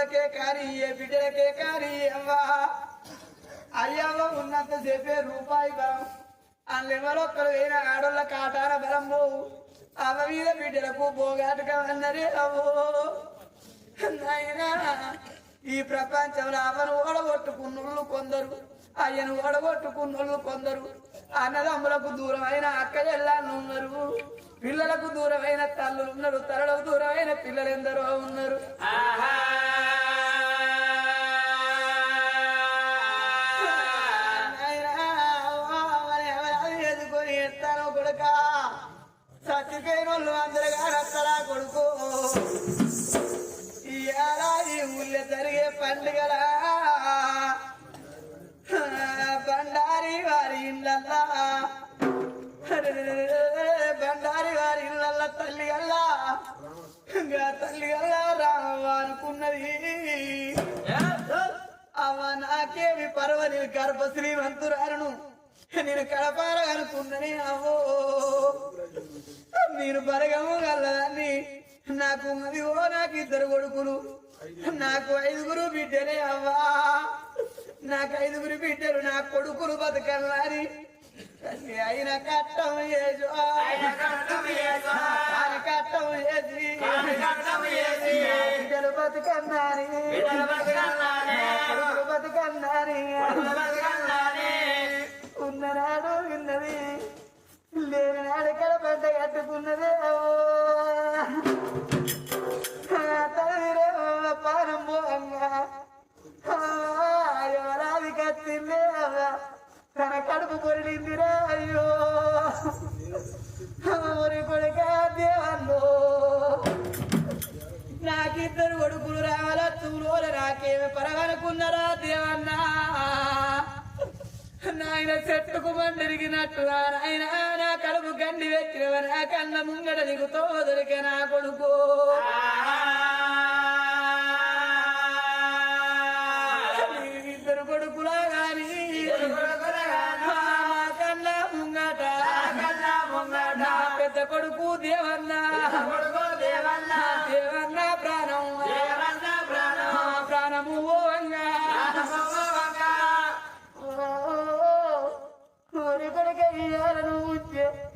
కొడుకులకే కానీ ఏ బిడ్డలకే కానీ అవ్వా. అయ్యవ్వ ఉన్నంత సేపే రూపాయి బలం. అల్లెవరొక్కరు అయిన ఆడోళ్ళ కాటాన బలం పోవు అవ మీద బిడ్డలకు పోగాటగా అన్నరే అవో నాయనా ఈ ప్రపంచంలో అవను ఓడగొట్టుకున్నోళ్ళు కొందరు అయ్యను ఓడగొట్టుకున్నోళ్ళు కొందరు. అన్నదమ్ములకు దూరమైన అక్క చెల్లాళ్ళు ఉన్నారు. పిల్లలకు దూరమైన తల్లులు ఉన్నారు. తరలకు దూరమైన పిల్లలు ఎందరో ఉన్నారు చచ్చిపోయిన వాళ్ళు అందరుగా పండుగల. బండారి వారి ఇళ్ళల్లా. బండారి వారి ఇళ్ళల్లా తల్లి గల్లా ఇంకా తల్లి గల్లా రామవ్వ అనుకున్నది. అవ నాకేమి పర్వని గర్భ శ్రీమంతురాలను. నేను కడపాలనుకున్నని అవో నేను బరగము గల్లదాన్ని. నాకు మదిగో నాకు ఇద్దరు కొడుకులు. నాకు ఐదుగురు బిడ్డలే అవ్వా. నాకు ఐదుగురు బిడ్డలు నా కొడుకులు బతకల్లాని తల్లి అయిన కట్టం ఏజో కట్టం ఏది బిడ్డలు బతకన్నాని కొడుకులు బతకన్నాని ఉన్ననాడు విన్నది లేని నాడు కడపడ్డ కట్టుకున్నదే. పోంగా ఎవరాది కత్తిలే తన కడుపు పొరిడిందిరా అయ్యో ఒరి కొడుక దేవల్లో నాకిద్దరు కొడుకులు రావాల? తూలోల నాకేమి పరగనుకున్నారా దేవన్నా? నాయన చెట్టుకు మండిరిగినట్టు నాయన నా కడుపు గండి వెచ్చినవ ఆ కన్న ముంగడ నీకు దొరికే నా కొడుకు. ఇద్దరు కొడుకులా గాని ముంగట కన్న ముంగట పెద్ద కొడుకు దేవన్న దేవన్న ఇయ్యాలను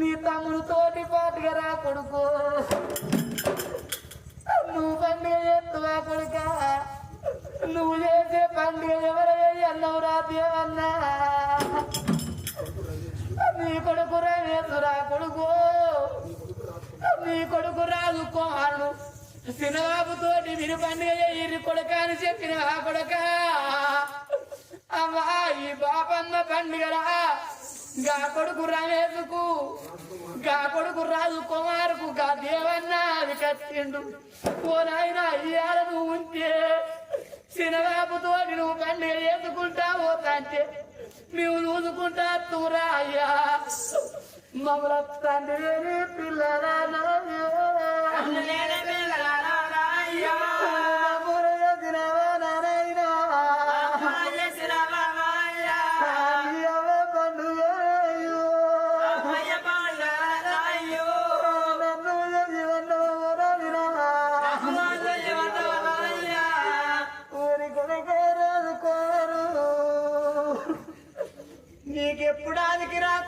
నీ తమ్ముడు తోటి పాటుగా రా కొడుకు. నువ్వు పండుగ చేస్తువా కొడుక? నువ్వు చేసే పండుగ ఎవరు అన్నవు రా దేవన్నా. నీ కొడుకు రా కొడుకు. నీ కొడుకు రాదు కోహాడు సినబాబు మీరు పండుగ చేయరు కొడుక అని చెప్పిన కొడుక? అమ్మా ఈ బాపమ్మ పండుగరా గా కొడుకు రమేశుకు గా కొడుకు రాజు కుమారుకు గా దేవన్న అది కట్టిండు. ఓ నాయన నువ్వు ఉంటే సినబాబుతో నువ్వు పండుగ చేసుకుంటా పోతాంటే నువ్వు చూసుకుంటా తూరా అయ్యా. మమ్మల తండ్రి పిల్లరా నీకెప్పుడానికి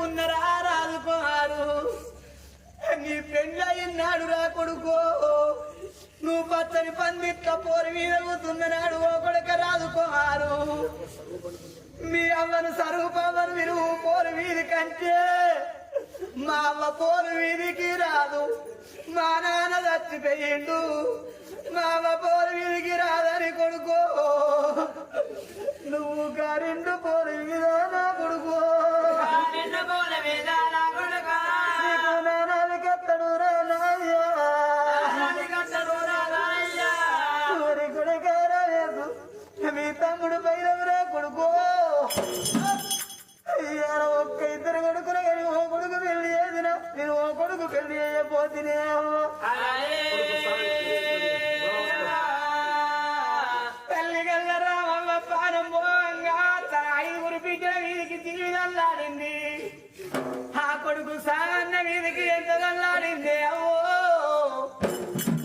రాకున్నరా రాదుకోరు నీ పెళ్ళయినాడు రా కొడుకో. నువ్వు పచ్చని పందిట్ల పోరు మీద కూతున్నాడు ఓ కొడుక రాదుకోరు మీ అవ్వను సరూపమ్మను మీరు పోరు వీధి కంటే మా అవ్వ పోరు వీధికి రాదు. మా నాన్న చచ్చిపోయిండు. మా అవ్వ పోరు వీధికి రాదని కొడుకో. నువ్వు గారిండు పోరు మీద నా కొడుకో. నీకు మీదకి తీరల్లాడింది ఆ కొడుకు సాగన్న మీదకి ఎంతగల్లాడింది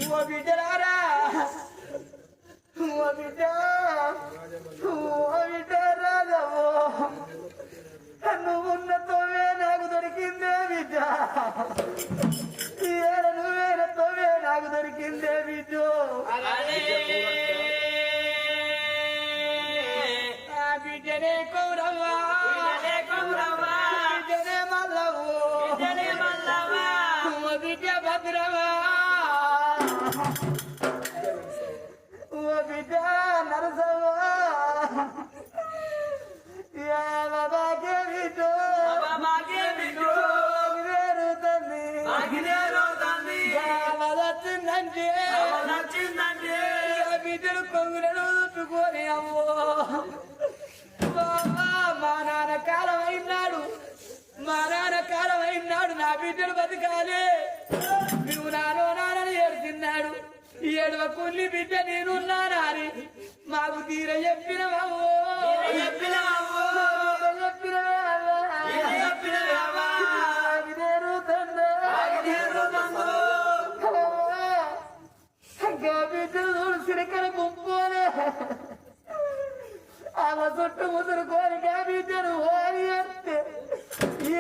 ఓ బిడ్డలారా! ఓ బిడ్డ! ఓ బిడ్డ రాజవో నువ్వున్నతోనే నాకు దొరికిందే బిడ్డ. నువ్వేనతోనే నాకు దొరికిందే బిడ్డ. తల్లి కావలసిందంటే ఆ బిడ్డలు కొంగులను చుట్టుకొని అమ్మో. బాబా మా నాన్న కాలం అయినాడు మా నాన్న కాలం అయినాడు నా బిడ్డలు బతకాలి. నువ్వు నానో నాన్నని ఏడుతున్నాడు ఈ ఏడవ కుల్లి బిడ్డ నేనున్నానా అని మాకు తీర చెప్పినవమ్మో చెప్పినవా? బిడ్డలు సిరికల గుంపులే ఆమె చుట్టూ ముదురుకొని బిడ్డను ఓరి ఎత్తే ఈవేళ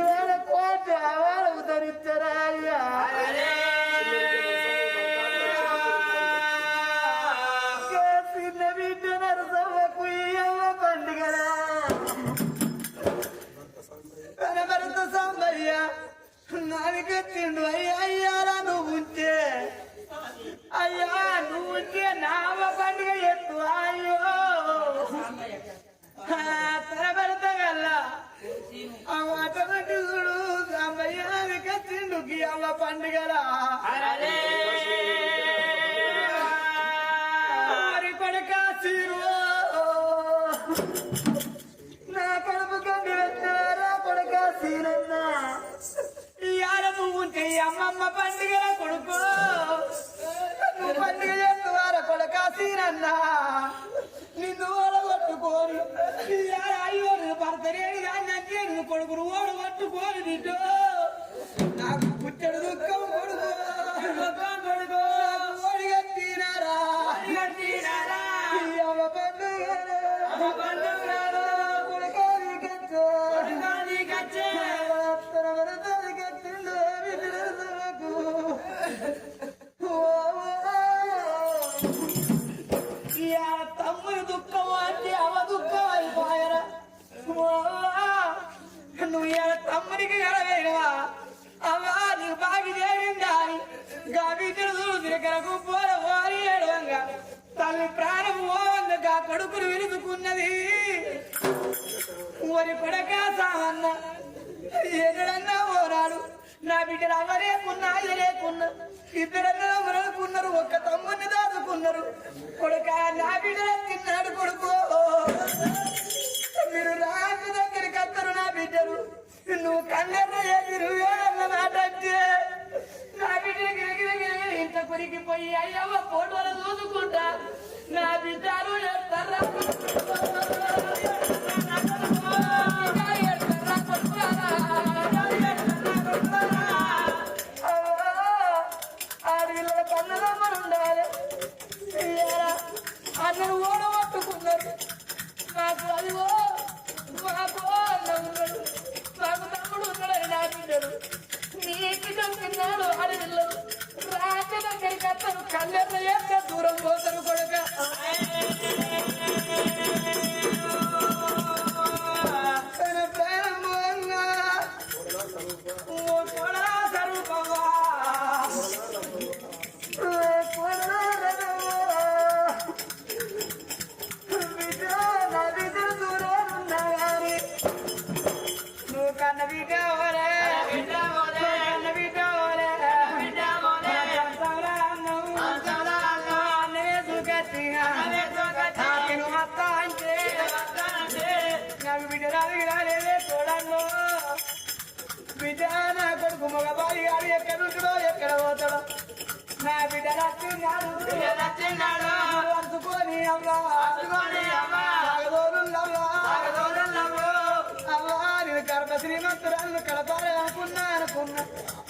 ఉంటే ఈ అమ్మమ్మ పండుగ కొడుకు నువ్వు పండుగ చేస్తువారా కొడుక సీనన్నా నిన్ను ఓడగొట్టుకోని ఇవాళ అయ్యో నువ్వు భర్తరేడు కానీ నువ్వు కొడుకును ఓడగొట్టుకోని నిన్ను నువ్వు ఇలా తమ్మునికి నీకు బాగి చేరిందా అని గాబీటిని చూసి కరకు పోల పోరి ఏడవంగా. తల్లి ప్రాణం ఓవంగా కొడుకులు విరుచుకున్నది ఒరి కొడక సామన్న ఎన్నడన్నా ఓరాడు. నా బిడ్డలు అవ్వలేకున్నా అయ్యలేకున్నా ఇద్దరన్నా మరలుకున్నారు ఒక్క తమ్ముని దాదుకున్నారు కొడుక నా బిడ్డ నువ్వు కళ్ళెన్న ఎదురు మాట అంటే నా బిడ్డ ఇంత గురికి పోయి అయ్యవ ఫోటోలు చూసుకుంటా నా బిడ్డలు ఎడతారా కొడుకు మగ గారు ఎక్కడ ఉంటాడో ఎక్కడ పోతాడో నా బిడ్డ రచ్చిన్నాడు రచ్చిన్నాడు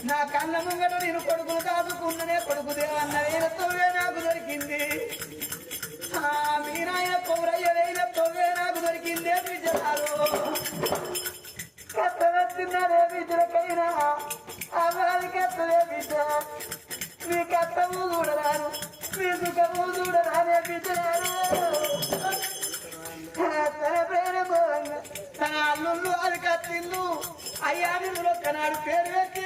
నా కళ్ళ ముంగట నేను కొడుకులు దాచుకున్ననే కొడుకుదే అన్న వేలతోవే నాకు దొరికింది. మీనాయ పౌరయ్య వేలతోవే నాకు దొరికిందే విజయాలు కట్టవచ్చిన్నదే విజయకైనా అమరాది కట్టలే విద్య మీ కట్టము చూడరాను మీ సుఖము చూడరానే విజయాలు తన అల్లుళ్ళు అది కత్తిల్లు అయ్యా నిన్ను ఒక్కనాడు పేరు వేసి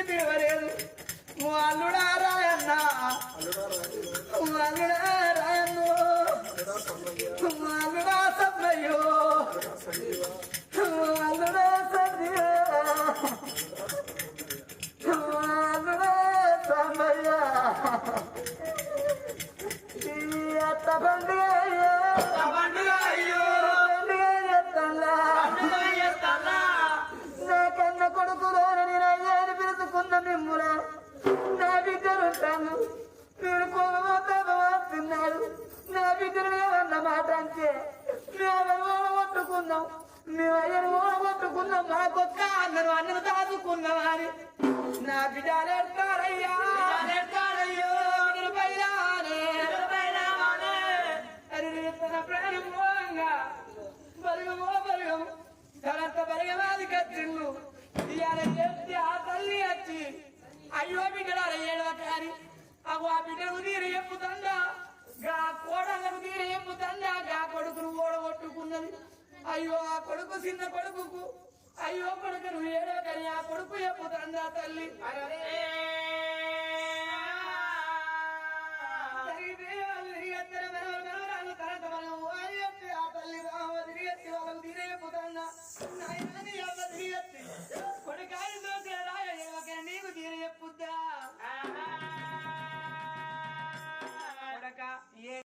బలగవాది కత్తిండు ఇవాళ చేస్తే ఆ తల్లి వచ్చి అయ్యో బిడ్డ ఏడవటారి అవు ఆ బిడ్డకు తీరు చెప్పుతండా గా కోడలకు తీరు చెప్పుతండా గా కొడుకును ఓడగొట్టుకున్నది. అయ్యో ఆ కొడుకు చిన్న కొడుకుకు అయ్యో కొడుకు నువ్వు ఏడవకని ఆ కొడుకు చెప్పుతండా తల్లి? కొడుకాయతో రాయ నీకు తీరు చెప్పుద్దా